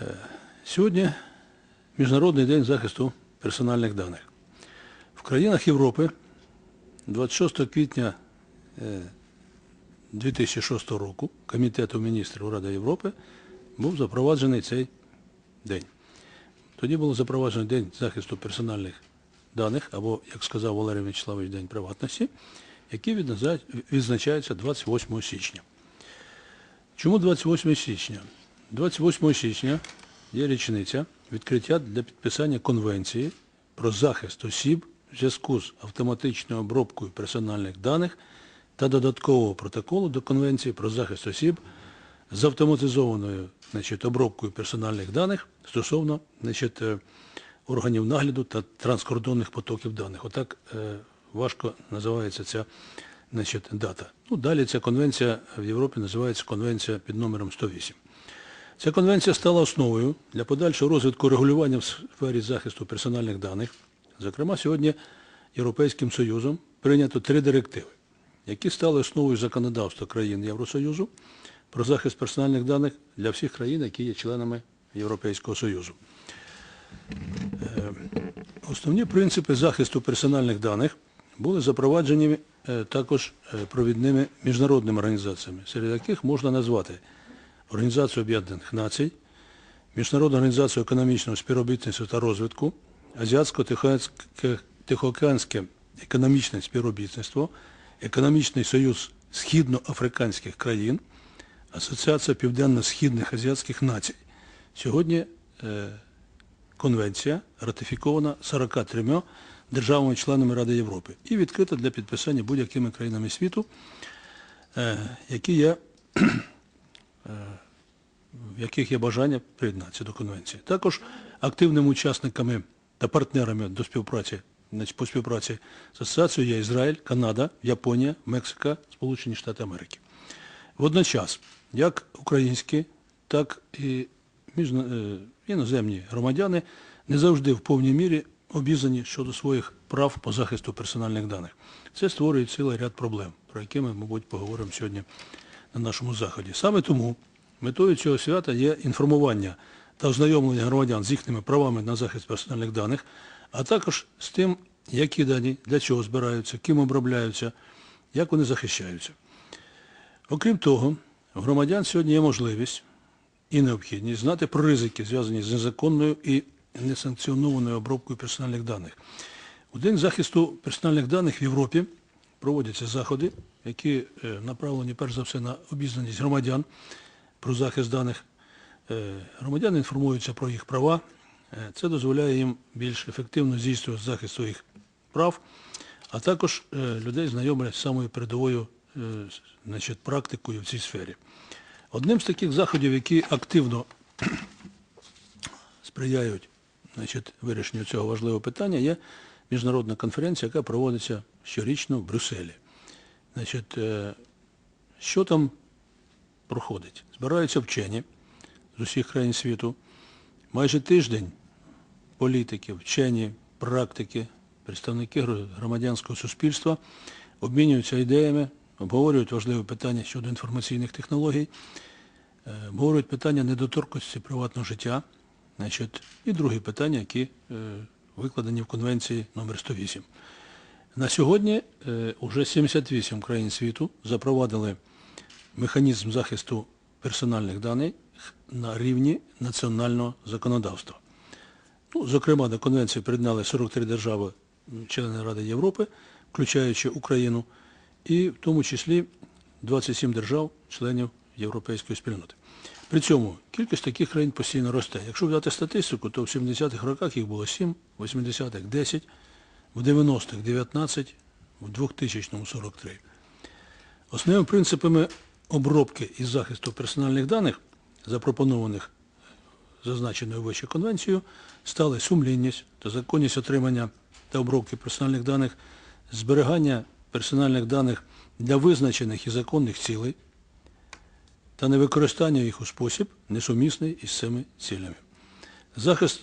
Е, Сьогодні Міжнародний день захисту персональних даних. В країнах Європи 26 квітня е, 2006 року Комітетом міністрів Ради Європи був запроваджений цей день. Тоді було запроваджено День захисту персональних даних, або, як сказав Валерій Вячеславович, День приватності, який відзначається 28 січня. Чому 28 січня? 28 січня є річниця відкриття для підписання Конвенції про захист осіб в зв'язку з автоматичною обробкою персональних даних та додаткового протоколу до Конвенції про захист осіб з автоматизованою значить, обробкою персональних даних стосовно значить, е, органів нагляду та транскордонних потоків даних. Отак е, важко називається ця значить, дата. Ну, далі ця конвенція в Європі називається конвенція під номером 108. Ця конвенція стала основою для подальшого розвитку регулювання в сфері захисту персональних даних. Зокрема, сьогодні Європейським Союзом прийнято три директиви, які стали основою законодавства країн Євросоюзу про захист персональних даних для всіх країн, які є членами Європейського Союзу. Е, Основні принципи захисту персональних даних були запроваджені е, також е, провідними міжнародними організаціями, серед яких можна назвати Організацію Об'єднаних Націй, Міжнародну організацію економічного співробітництва та розвитку, Азіатсько-Тихоокеанське економічне співробітництво, Економічний союз східноафриканських країн, Асоціація Південно-Східних Азіатських націй. Сьогодні е, конвенція ратифікована 43 державами-членами Ради Європи і відкрита для підписання будь-якими країнами світу, е, які є в яких є бажання приєднатися до конвенції. Також активними учасниками та партнерами до співпраці по співпраці з асоціацією є Ізраїль, Канада, Японія, Мексика, Сполучені Штати Америки. Водночас, як українські, так і е, іноземні громадяни не завжди в повній мірі обізнані щодо своїх прав по захисту персональних даних. Це створює цілий ряд проблем, про які ми, мабуть, поговоримо сьогодні на нашому заході. Саме тому метою цього свята є інформування та ознайомлення громадян з їхніми правами на захист персональних даних, а також з тим, які дані, для чого збираються, ким обробляються, як вони захищаються. Окрім того, у громадян сьогодні є можливість і необхідність знати про ризики, зв'язані з незаконною і несанкціонованою обробкою персональних даних. У День захисту персональних даних в Європі проводяться заходи, які е, направлені перш за все на обізнаність громадян про захист даних. Е, Громадяни інформуються про їх права. Е, Це дозволяє їм більш ефективно здійснювати захист своїх прав, а також е, людей знайомлять з самою передовою значить, практикою в цій сфері. Одним з таких заходів, які активно сприяють значить, вирішенню цього важливого питання, є міжнародна конференція, яка проводиться щорічно в Брюсселі. Значить, що там проходить? Збираються вчені з усіх країн світу. Майже тиждень політики, вчені, практики, представники громадянського суспільства обмінюються ідеями, обговорюють важливі питання щодо інформаційних технологій, е, обговорюють питання недоторкності приватного життя, значить, і другі питання, які е, викладені в Конвенції номер 108. На сьогодні е, уже 78 країн світу запровадили механізм захисту персональних даних на рівні національного законодавства. Ну, зокрема, до конвенції приєднали 43 держави, члени Ради Європи, включаючи Україну, і в тому числі 27 держав, членів Європейської спільноти. При цьому кількість таких країн постійно росте. Якщо взяти статистику, то в 70-х роках їх було 7, в 80-х 10, в 90-х 19, в 2000-му 43. Основними принципами обробки і захисту персональних даних, запропонованих зазначеною вище конвенцією, стали сумлінність та законність отримання та обробки персональних даних, зберігання персональних даних для визначених і законних цілей та невикористання їх у спосіб, несумісний із цими цілями. Захист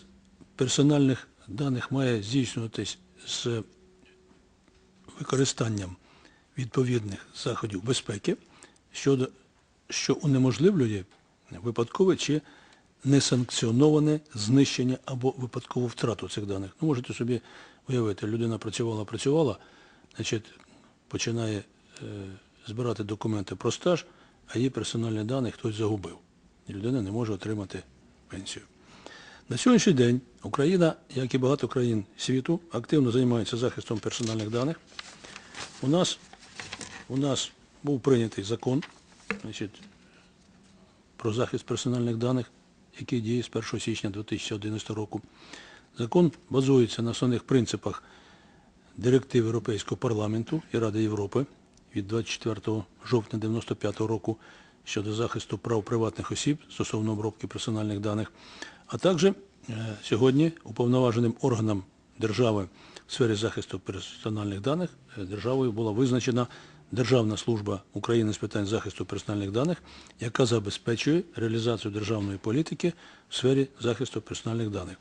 персональних даних має здійснюватись з використанням відповідних заходів безпеки, щодо, що унеможливлює випадкове чи несанкціоноване знищення або випадкову втрату цих даних. Ну, можете собі уявити, людина працювала, працювала, значить, починає е, збирати документи про стаж, а її персональні дані хтось загубив. І людина не може отримати пенсію. На сьогоднішній день Україна, як і багато країн світу, активно займається захистом персональних даних. У нас, у нас був прийнятий закон значить, про захист персональних даних, який діє з 1 січня 2011 року. Закон базується на основних принципах директив Європейського парламенту і Ради Європи від 24 жовтня 1995 року щодо захисту прав приватних осіб стосовно обробки персональних даних, а також е, сьогодні уповноваженим органом держави в сфері захисту персональних даних е, державою була визначена Державна служба України з питань захисту персональних даних, яка забезпечує реалізацію державної політики в сфері захисту персональних даних.